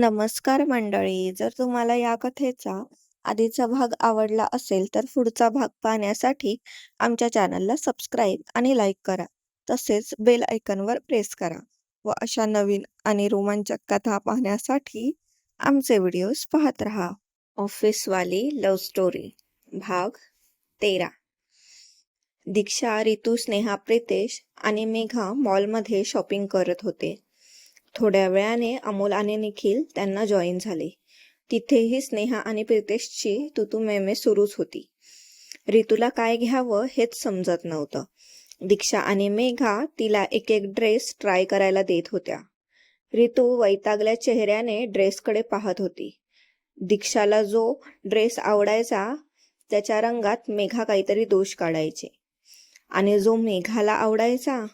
नमस्कार मंडळी. जर तुम्हाला या कथेचा आधीचा भाग आवडला असेल तर पुढचा भाग पाहण्यासाठी आमच्या चॅनलला सबस्क्राईब आणि लाईक करा. तसेच बेल आयकॉनवर प्रेस करा व अशा नवीन आणि रोमांचक कथा पाहण्यासाठी आमचे व्हिडिओज पाहत राहा. ऑफिसवाली लव्ह स्टोरी भाग तेरा दीक्षा, रितू, स्नेहा, प्रितेश आणि मेघा मॉलमध्ये शॉपिंग करत होते. थोड्या वेळाने अमोल आणि निखिल त्यांना जॉईन झाले. तिथेही स्नेहा आणि प्रितेशची तुतुमेमे सुरूच होती. रितूला काय घ्यावं हेच समजत नव्हतं. दीक्षा आणि मेघा तिला एक एक ड्रेस ट्राय करायला देत होत्या. रितू वैतागल्या चेहऱ्याने ड्रेसकडे पाहत होती. दीक्षाला जो ड्रेस आवडायचा त्याच्या रंगात मेघा काहीतरी दोष काढायचे आणि जो मेघाला आवडायचा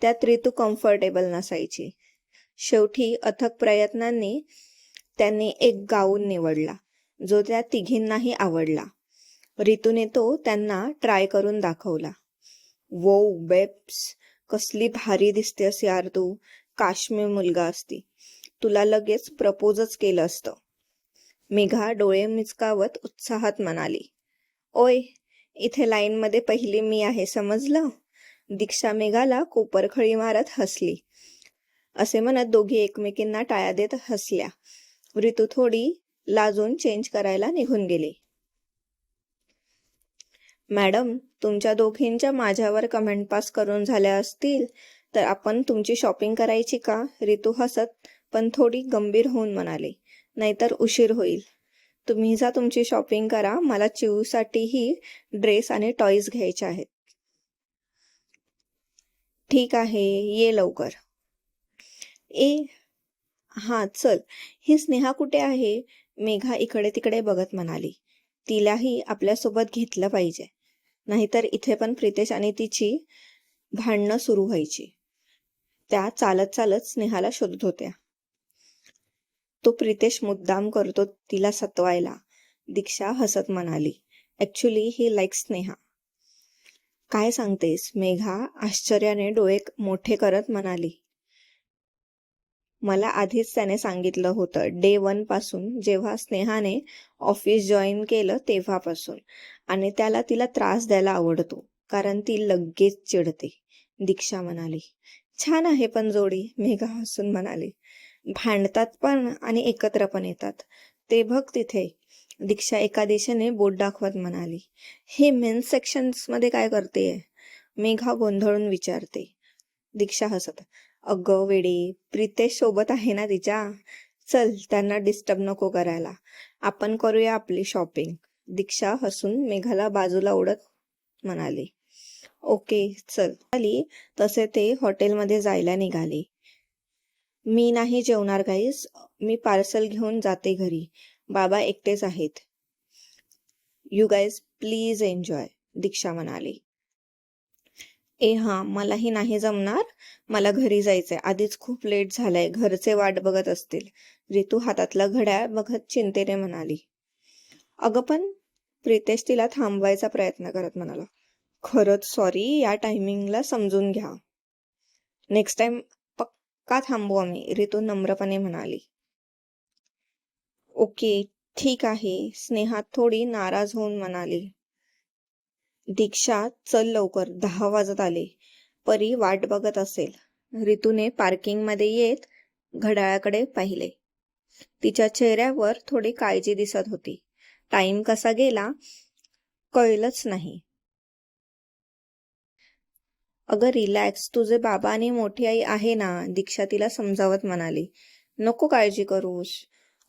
त्यात रितू कम्फर्टेबल नसायची. शेवटी अथक प्रयत्नांनी त्यांनी एक गाऊन निवडला जो त्या तिघींनाही आवडला. रितूने तो त्यांना ट्राय करून दाखवला. वो बेब्स कसली भारी दिसतेस यार तू काश्मीर मुलगा असती तुला लगेच प्रपोजच केलं असतं. मेघा डोळे मिचकावत उत्साहात म्हणाली. ओय इथे लाईनमध्ये पहिली मी आहे समजलं? दीक्षा मेघाला कोपरखळी मारत हसली. असे म्हणत दोघी एकमेकींना टाळ्या देत हसल्या. ऋतू थोडी लाजून चेंज करायला निघून गेली. मॅडम तुमच्या दोघींच्या माझ्यावर कमेंट पास करून झाल्या असतील तर आपण तुमची शॉपिंग करायची का रितू हसत पण थोडी गंभीर होऊन म्हणाले नाहीतर उशीर होईल तुम्ही जा तुमची शॉपिंग करा मला चिऊसाठीही ड्रेस आणि टॉईज घ्यायचे आहेत ठीक आहे ये लवकर ए हां चल. ही स्नेहा कुठे आहे? मेघा इकडे तिकडे बघत म्हणाली. तिलाही आपल्यासोबत घेतलं पाहिजे. नाहीतर इथे पण प्रितेश आणि तिची भांडणं सुरू व्हायची. त्या चालत चालत स्नेहाला शोधत होत्या. तो प्रितेश मुद्दाम करतो तिला सतवायला. दीक्षा हसत म्हणाली ऍक्च्युली ही लाईक स्नेहा. काय सांगतेस? मेघा आश्चर्याने डोळे मोठे करत म्हणाली. मला आधीच त्याने सांगितलं होतं. डे वनपासून जेव्हा स्नेहाने ऑफिस जॉईन केलं तेव्हापासून. आणि त्याला तिला त्रास द्यायला आवडतो. कारण ती लगेच चिडते. दीक्षा म्हणाली छान आहे पण जोडी मेघा हसून म्हणाली. भांडतात पण आणि एकत्र पण येतात. ते बघ तिथे दीक्षा एका दिशेने बोट दाखवत म्हणाली. हे मेन सेक्शन्समध्ये काय करते मेघा गोंधळून विचारते. दीक्षा हसत अगं वेडे प्रितेश सोबत आहे ना तिच्या? चल त्यांना डिस्टर्ब नको करायला. आपण करूया आपली शॉपिंग दीक्षा हसून मेघाला बाजूला उडत म्हणाली. ओके चल. आली तसे ते हॉटेलमध्ये जायला निघाले. मी नाही जेवणार गाईस मी पार्सल घेऊन जाते घरी. बाबा एकटेच आहेत. You guys please enjoy Diksha म्हणाली. ए हा मलाही नाही जमणार. मला घरी जायचंय. आधीच खूप लेट झालंय. घरचे वाट बघत असतील. रितू हातातला घड्याळ बघत चिंतेने म्हणाली. अगं पण प्रितेश तिला थांबवायचा प्रयत्न करत म्हणाला. खरंच सॉरी या टायमिंगला समजून घ्या. नेक्स्ट टाइम पक्का थांबू आम्ही रितू नम्रपणे म्हणाली. ओके ठीक आहे. स्नेहा थोडी नाराज होऊन म्हणाली. दीक्षा चल लवकर दहा वाजत आले. परी वाट बघत असेल. रितूने पार्किंगमध्ये येत घड्याळाकडे पाहिले. तिच्या चेहऱ्यावर थोडी काळजी दिसत होती. टाइम कसा गेला कळलंच नाही. अगं रिलॅक्स. तुझे बाबा आणि मोठी आई आहे ना? दीक्षा तिला समजावत म्हणाली. नको काळजी करूस.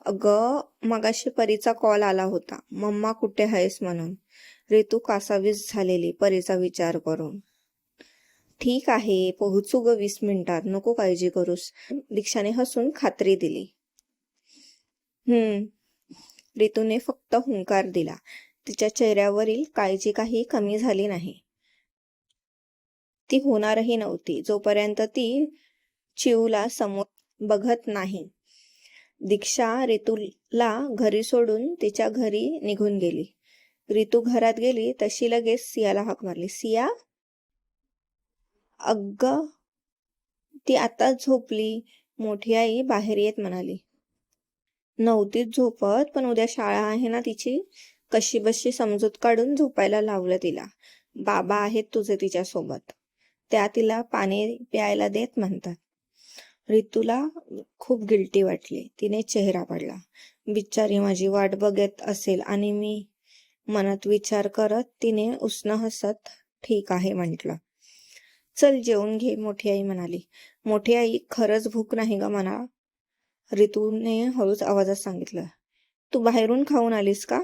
अगं मगाशी परीचा कॉल आला होता. मम्मा कुठे आहेस म्हणून? ऋतू कासावीस झालेली परीचा विचार करून. ठीक आहे पोहोचू ग वीस मिनिटात नको काळजी करूस. दीक्षाने हसून खात्री दिली. हम्म. ऋतूने फक्त हुंकार दिला. तिच्या चेहऱ्यावरील काळजी काही कमी झाली नाही. ती होणारही नव्हती. जोपर्यंत ती चिवला समोर बघत नाही दीक्षा रितूला घरी सोडून तिच्या घरी निघून गेली. रितू घरात गेली तशी लगेच सियाला हाक मारली. सिया? अग्ग ती आता झोपली. मोठी आई बाहेर येत म्हणाली. नव्हतीच झोपत पण उद्या शाळा आहे ना तिची? कशी बशी समजूत काढून झोपायला लावलं तिला. बाबा आहेत तुझे तिच्यासोबत. त्या तिला पाणी प्यायला देत म्हणतात. रितूला खूप गिल्टी वाटली. तिने चेहरा पडला. बिचारी माझी वाट बघत असेल आणि मी मनात विचार करत तिने उष्ण हसत ठीक आहे म्हटलं. चल जेवून घे मोठी आई म्हणाली. मोठी आई खरंच भूक नाही ग म्हणा रितूने हळूच आवाजात सांगितलं. तू बाहेरून खाऊन आलीस का?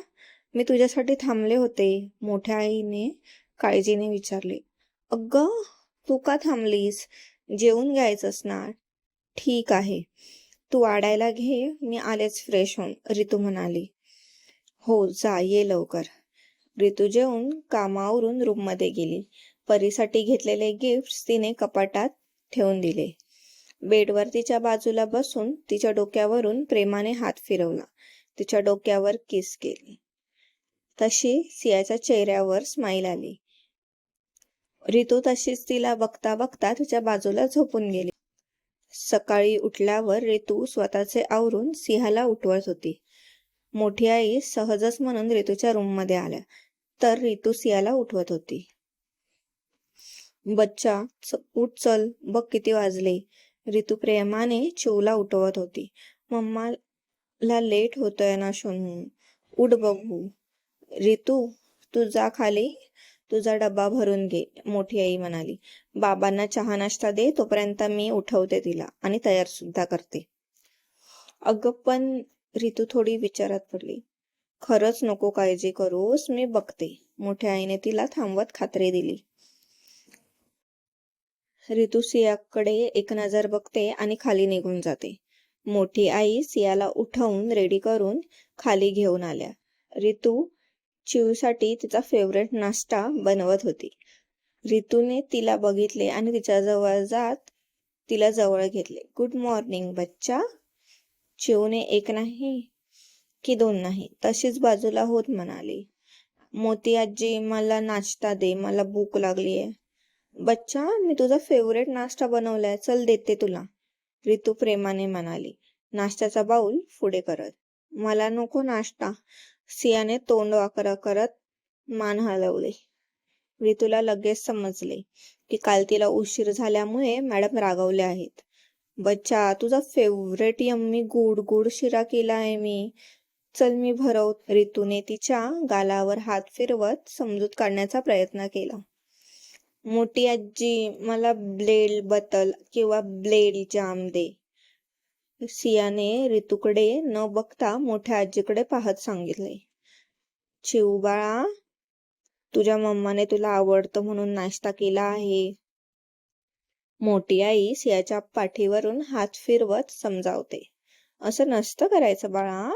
मी तुझ्यासाठी थांबले होते. मोठ्या आईने काळजीने विचारले. अगं तू का थांबलीस? जेवून घ्यायचंस ना. ठीक आहे. तू वाढायला घे मी आलेच फ्रेश होऊन रितू म्हणाली. हो जा ये लवकर. रितू जेवून कामावरून रूममध्ये गेली. परीसाठी घेतलेले गिफ्ट तिने कपाटात ठेवून दिले. बेडवर तिच्या बाजूला बसून तिच्या डोक्यावरून प्रेमाने हात फिरवला. तिच्या डोक्यावर किस केली. तशी सियाच्या चेहऱ्यावर स्माईल आली. रितू तशीच तिला बघता बघता तिच्या बाजूला झोपून गेली. सकाळी उठल्यावर रितू स्वतःचे आवरून सिंहाला उठवत होती. मोठी आई सहजच म्हणून रितूच्या रूममध्ये आल्या. तर रितू सियाला उठवत होती. बच्चा उठ चल बघ किती वाजले. रितू प्रेमाने चिवला उठवत होती. मम्माला लेट होतोय ना शोनू उठ बघू. रितू तू जा खाली. तुझा डबा भरून घे मोठी आई म्हणाली. बाबांना चहा नाश्ता दे तोपर्यंत मी उठवते तिला आणि तयार सुद्धा करते. अगं पण रितू थोडी विचारात पडली. खरंच नको काळजी करूस मी बघते. मोठ्या आईने तिला थांबवत खात्री दिली. रितू सियाकडे एक नजर बघते आणि खाली निघून जाते. मोठी आई सियाला उठवून रेडी करून खाली घेऊन आल्या. रितू चिवसाठी तिचा फेवरेट नाश्ता बनवत होती. रितूने तिला बघितले आणि तिच्या जवळ जात तिला जवळ घेतले. गुड मॉर्निंग बच्चा. चिवणे एक नाही की दोन नाही. तशीच बाजूला होत म्हणाली. मोती आजी मला नाश्ता दे मला भूक लागली आहे बच्चा मी तुझा फेवरेट नाश्ता बनवलाय चल देते तुला. रितू प्रेमाने म्हणाली. नाश्त्याचा बाऊल पुढे करत. मला नको नाश्ता. सियाने तोंड वाकरा करत मान हलवले. रितूला लगेच समजले की काल तिला उशीर झाल्यामुळे मॅडम रागवल्या आहेत. बच्चा तुझा फेवरेट यम्मी गुड गुड शिरा केला आहे मी. चल मी भरव रितूने तिच्या गालावर हात फिरवत समजूत काढण्याचा प्रयत्न केला. मोठी आजी मला ब्लेड बतल किंवा ब्लेड जाम दे. सियाने रितूकडे न बघता मोठ्या आजीकडे पाहत सांगितले. चिवबाळा तुझ्या मम्माने तुला आवडतं म्हणून नाश्ता केला आहे. मोठी आई सियाच्या पाठीवरून हात फिरवत समजावते. असं नसतं करायचं बाळा.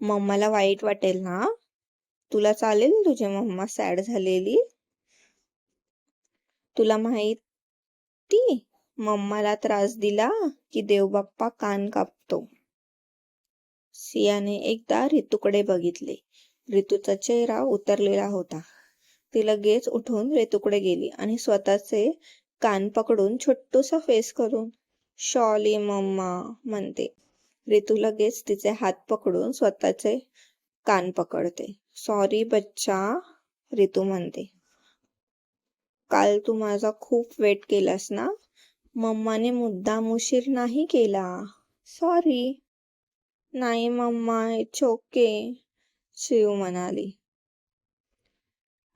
मम्माला वाईट वाटेल ना? तुला चालेल तुझी मम्मा सॅड झालेली? तुला माहिती? मम्माला त्रास दिला की देवबाप्पा कान कापतो. सियाने एकदा रितूकडे बघितले. रितूचा चेहरा उतरलेला होता. ती लगेच उठून रितूकडे गेली आणि स्वतःचे कान पकडून छोटूसा फेस करून शॉली मम्मा म्हणते. रितू लगेच तिचे हात पकडून स्वतःचे कान पकडते. सॉरी बच्चा रितू म्हणते. काल तू माझा खूप वेट केलास ना? मम्माने मुद्दाम उशीर नाही केला. सॉरी नाही मम्मा इट्स ओके शिव म्हणाली.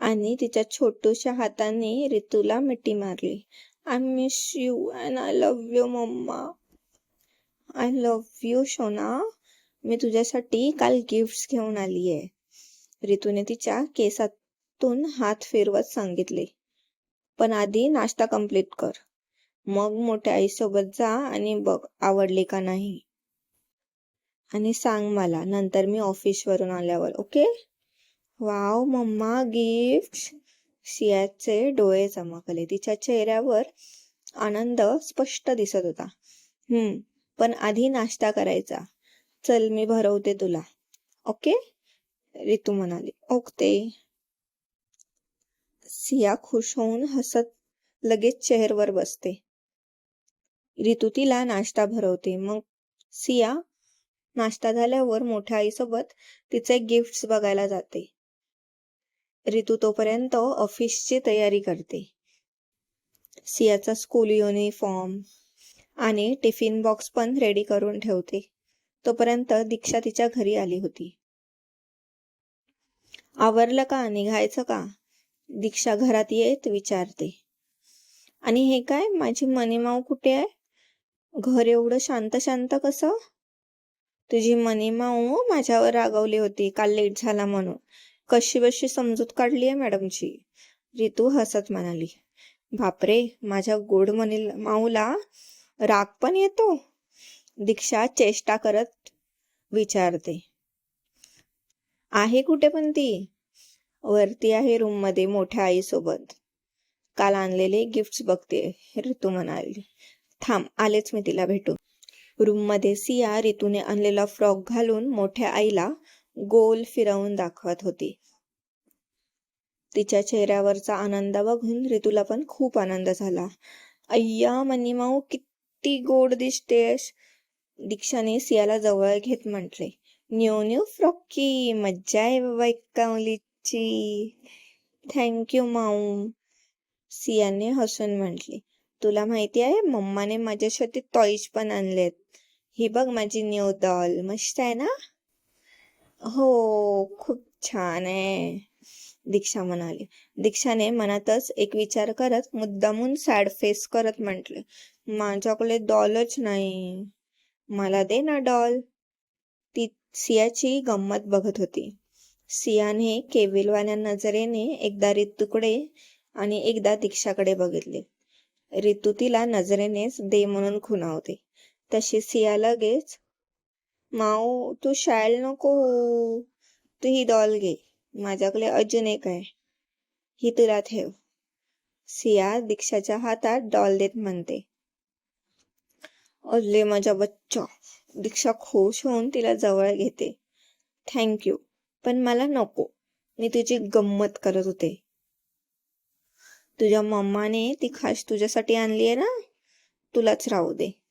आणि तिच्या छोटूशा हाताने रितूला मिठी मारली. I miss you and I love you mamma. I love you शोना. मी तुझ्यासाठी काल गिफ्ट घेऊन आली आहे रितूने तिच्या केसातून हात फिरवत सांगितले. पण आधी नाश्ता कंप्लीट कर. मग मोठ्या आईसोबत जा आणि बघ आवडले का नाही. आणि सांग मला नंतर मी ऑफिसवरून आल्यावर ओके? Wow mamma gift. सियाचे डोळे चमकले. तिच्या चेहऱ्यावर आनंद स्पष्ट दिसत होता. हम्म पण आधी नाश्ता करायचा. चल मी भरवते तुला. ओके? रितू म्हणाली. ओके. सिया खुश होऊन हसत लगेच चेहरवर बसते. रितू तिला नाश्ता भरवते. मग सिया नाश्ता झाल्यावर मोठ्या आईसोबत तिचे गिफ्ट्स बघायला जाते. रितू तोपर्यंत ऑफिसची तयारी करते. सियाचा स्कूल युनिफॉर्म आणि टिफिन बॉक्स पण रेडी करून ठेवते. तोपर्यंत दीक्षा तिच्या घरी आली होती. आवरलं का? निघायचं का? दीक्षा घरात येत विचारते. आणि हे काय? माझी मनीमाऊ कुठे आहे? घर एवढं शांत शांत कसं? तुझी मनीमाऊ माझ्यावर रागवली होती. काल लेट झाला म्हणून. कशीबशी समजूत काढली आहे मॅडमची? रितू हसत म्हणाली. बापरे माझ्या गोड मनी माऊला राग पण येतो? दीक्षा चेष्टा करत विचारते. आहे कुठे पण ती? वरती आहे रूममध्ये मोठ्या आईसोबत. काल आणलेले गिफ्ट बघते ऋतू म्हणाली. थांब आलेच मी तिला भेटू रूममध्ये सिया रितूने आणलेला फ्रॉक घालून मोठ्या आईला गोल फिरवून दाखवत होती. तिच्या चेहऱ्यावरचा आनंद बघून ऋतूला पण खूप आनंद झाला. अय्या मनीमाऊ किती गोड दिसतेस दीक्षाने सियाला जवळ घेत म्हटले. न्यू न्यू फ्रॉकी मज्जा आहे बाबा एका मुलीची थँक्यू माऊ. सियाने हसून म्हटली. तुला माहिती आहे मम्माने माझ्यासाठी टॉईज पण आणलेत. ही बघ माझी न्यू डॉल मस्त आहे ना? हो खूप छान आहे. दीक्षा म्हणाली. दीक्षाने मनातच एक विचार करत मुद्दामून सॅड फेस करत म्हटले माझ्याकडे डॉलच नाही. मला दे ना डॉल ती सियाची गंमत बघत होती. सियाने केविलवाल्या नजरेने एकदा ऋतूकडे आणि एकदा दीक्षाकडे बघितले. ऋतू तिला नजरेनेच दे म्हणून खुणावते. तशी सिया लगेच माऊ तू शायल नको तू ही डॉल घे. माझ्याकडे अजून एक आहे. ही तुला ठेव. सिया दीक्षाच्या हातात डॉल देत म्हणते. अल्ले माझा बच्चा. दीक्षा खुश होऊन तिला जवळ घेते. थँक्यू पण मला नको. मी तुझी गंमत करत होते. तुझ्या मम्माने ती खास तुझ्यासाठी आणली आहे ना? तुलाच राहू दे.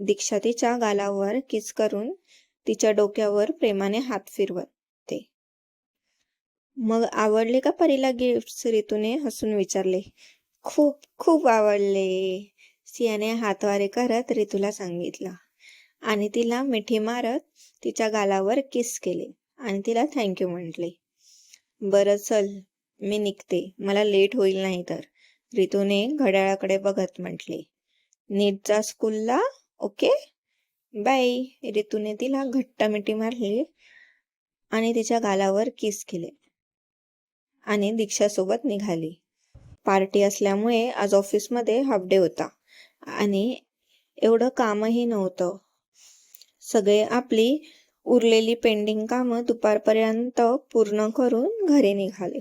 दीक्षा तिच्या गालावर किस करून तिच्या डोक्यावर प्रेमाने हात फिरवते. मग आवडले का परीला गिफ्ट रितूने हसून विचारले. खूप खूप आवडले. सियाने हातवारे करत रितूला सांगितलं आणि तिला मिठी मारत तिच्या गालावर किस केले आणि तिला थँक्यू म्हटले. बरं चल मी निघते. मला लेट होईल नाही तर रितूने घड्याळाकडे बघत म्हटले. नीट जा स्कूलला ओके? बाय. रितूने तिला घट्ट मिठी मारली आणि तिच्या गालावर किस केले आणि दीक्षासोबत निघाली. पार्टी असल्यामुळे आज ऑफिसमध्ये हाफ डे होता आणि एवढं कामही नव्हतं. सगळे आपली उरलेली पेंडिंग कामं दुपारपर्यंत पूर्ण करून घरी निघाले.